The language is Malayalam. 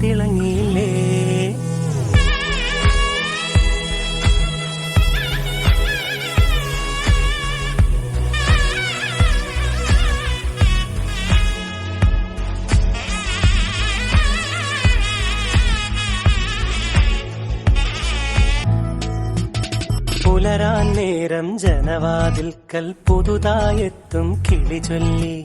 തിളങ്ങിയില്ലേ പുലരാൻ നേരം ജനവാതിൽക്കൽ പുതുതായെത്തും കിളി ചൊല്ലി